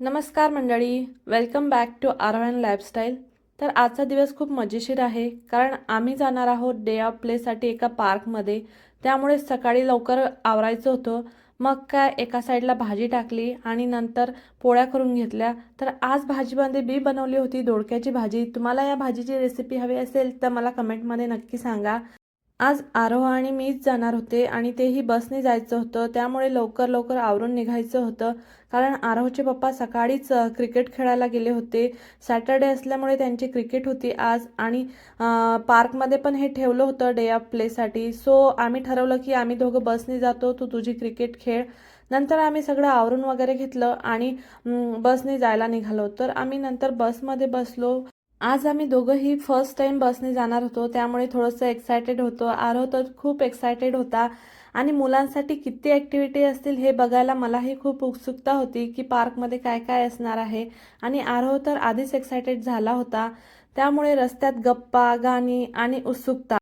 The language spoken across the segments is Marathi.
नमस्कार मंडळी welcome back to Aarvan lifestyle तर आजचा दिवस खूप मजेशीर आहे कारण आम्ही जाणार आहोत डे ऑफ प्लेसाठी एका पार्कमध्ये त्यामुळे सकाळी लवकर आवरायचं होतं. मग काय एका साईडला भाजी टाकली आणि नंतर पोळ्या करून घेतल्या. तर आज भाजीमध्ये बी बनवली होती दोडक्याची भाजी. तुम्हाला या भाजीची रेसिपी हवी असेल तर मला कमेंटमध्ये नक्की सांगा. आज आरोह आणि मीच जाणार होते आणि तेही बसने जायचं होतं. त्यामुळे लवकर लवकर आवरून निघायचं होतं. कारण आरोहचे पप्पा सकाळीच क्रिकेट खेळायला गेले होते. सॅटर्डे असल्यामुळे त्यांची क्रिकेट होती आज आणि पार्कमध्ये पण हे ठेवलं होतं डे ऑफ प्लेसाठी. सो आम्ही ठरवलं की आम्ही दोघं बसने जातो तू तुझी क्रिकेट खेळ. नंतर आम्ही सगळं आवरून वगैरे घेतलं आणि बसने जायला निघालो. तर आम्ही नंतर बसमध्ये बसलो. आज आम्ही दोघंही फर्स्ट टाइम बसने जाणार होतो. त्यामुळे थोडंसं एक्सायटेड होतो. आरो तर खूप एक्सायटेड होता. आणि मुलांसाठी किती ॲक्टिव्हिटी असतील हे बघायला मलाही खूप उत्सुकता होती की पार्कमध्ये काय काय असणार आहे. आणि आरो तर आधीच एक्सायटेड झाला होता. त्यामुळे रस्त्यात गप्पा गाणी आणि उत्सुकता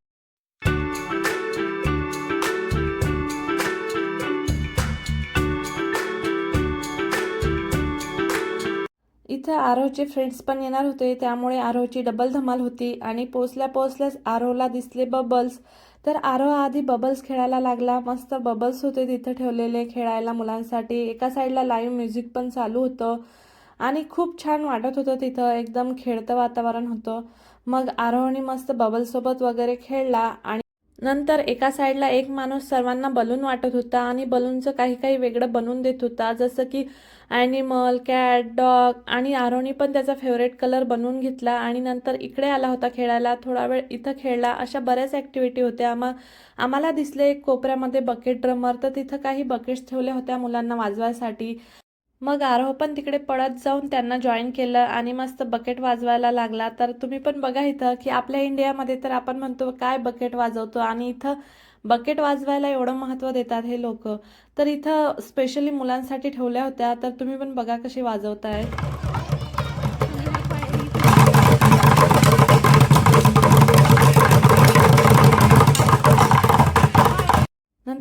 इथं आरोहचे फ्रेंड्स पण येणार होते. त्यामुळे आरोहची डबल धमाल होती आणि पोचल्या पोचल्याच आरोहला दिसले बबल्स तर आरोह आधी बबल्स खेळायला लागला. मस्त बबल्स होते तिथं ठेवलेले खेळायला मुलांसाठी. एका साईडला लाईव्ह म्युझिक पण चालू होतं. आणि खूप छान वाटत होतं तिथं. एकदम खेळतं वातावरण होतं. मग आरोहने मस्त बबल्ससोबत वगैरे खेळला आणि नंतर एका साईडला एक माणूस सर्वांना बलून वाटत होता आणि बलूनचं काही काही वेगळं बनवून देत होता जसं की ॲनिमल कॅट डॉग आणि आरोनी पण त्याचा फेवरेट कलर बनवून घेतला आणि नंतर इकडे आला होता खेळायला थोडा वेळ इथं खेळला. अशा बऱ्याच ॲक्टिव्हिटी होत्या. आम्हा आम्हाला दिसले एक कोपऱ्यामध्ये बकेट ड्रमर तर तिथं काही बकेट्स ठेवल्या होत्या मुलांना वाजवायसाठी. मग आरोह पण तिकडे पळत जाऊन त्यांना जॉईन केलं आणि मस्त बकेट वाजवायला लागला. तर तुम्ही पण बघा इथं की आपल्या इंडियामध्ये तर आपण म्हणतो काय बकेट वाजवतो? आणि इथं बकेट वाजवायला एवढं महत्त्व देतात हे लोक. तर इथं स्पेशली मुलांसाठी ठेवल्या होत्या. तर तुम्ही पण बघा कशी वाजवताय.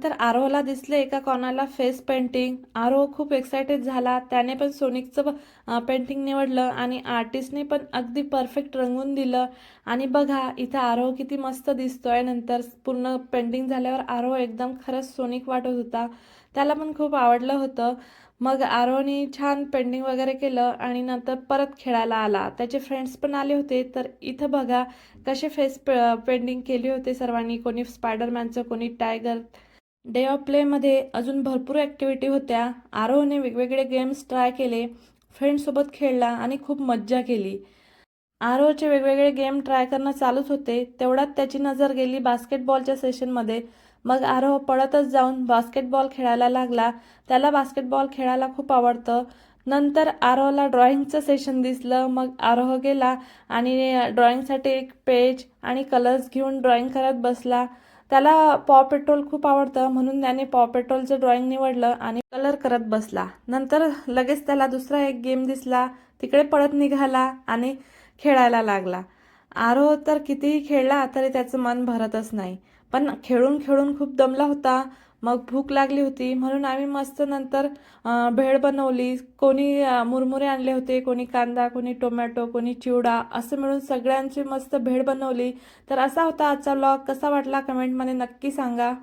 त्यानंतर आरोहला दिसले एका कॉर्नरला फेस पेंटिंग आरोह खूप एक्सायटेड झाला. त्याने पण सोनिकचं पेंटिंग निवडलं आणि आर्टिस्टने पण अगदी परफेक्ट रंगून दिलं. आणि बघा इथं आरोह किती मस्त दिसतोय. नंतर पूर्ण पेंटिंग झाल्यावर आरोह एकदम खरंच सोनिक वाटत होता. त्याला पण खूप आवडलं होतं. मग आरोहने छान पेंटिंग वगैरे केलं आणि नंतर परत खेळायला आला. त्याचे फ्रेंड्स पण आले होते. तर इथं बघा कसे फेस पेंटिंग केले होते सर्वांनी. कोणी स्पायडरमॅनचं कोणी टायगर डे ऑफ प्लेमध्ये अजून भरपूर ॲक्टिव्हिटी होत्या. आरोहने वेगवेगळे गेम्स ट्राय केले. फ्रेंडसोबत खेळला आणि खूप मज्जा केली. आरोहचे वेगवेगळे गेम ट्राय करणं चालूच होते. तेवढ्यात त्याची नजर गेली बास्केटबॉलच्या सेशनमध्ये मग आरोह पळतच जाऊन बास्केटबॉल खेळायला लागला. त्याला बास्केटबॉल खेळायला खूप आवडतं. नंतर आरोहला ड्रॉइंगचं सेशन दिसलं. मग आरोह गेला आणि ड्रॉइंगसाठी एक पेज आणि कलर्स घेऊन ड्रॉइंग करत बसला. त्याला पॉ पेट्रोल खूप आवडतं. म्हणून त्याने पॉ पेट्रोलचं ड्रॉइंग निवडलं आणि कलर करत बसला. नंतर लगेच त्याला दुसरा एक गेम दिसला. तिकडे पळत निघाला आणि खेळायला लागला. आरो तर कितीही खेळला तरी त्याचं मन भरतच नाही. पण खेळून खेळून खूप दमला होता. मग भूक लागली होती. म्हणून आम्ही मस्त नंतर भेळ बनवली. कोणी मुरमुरे आणले होते कोणी कांदा कोणी टोमॅटो कोणी चिवडा असं मिळून सगळ्यांची मस्त भेळ बनवली. तर असा होता आजचा ब्लॉग कसा वाटला कमेंटमध्ये नक्की सांगा.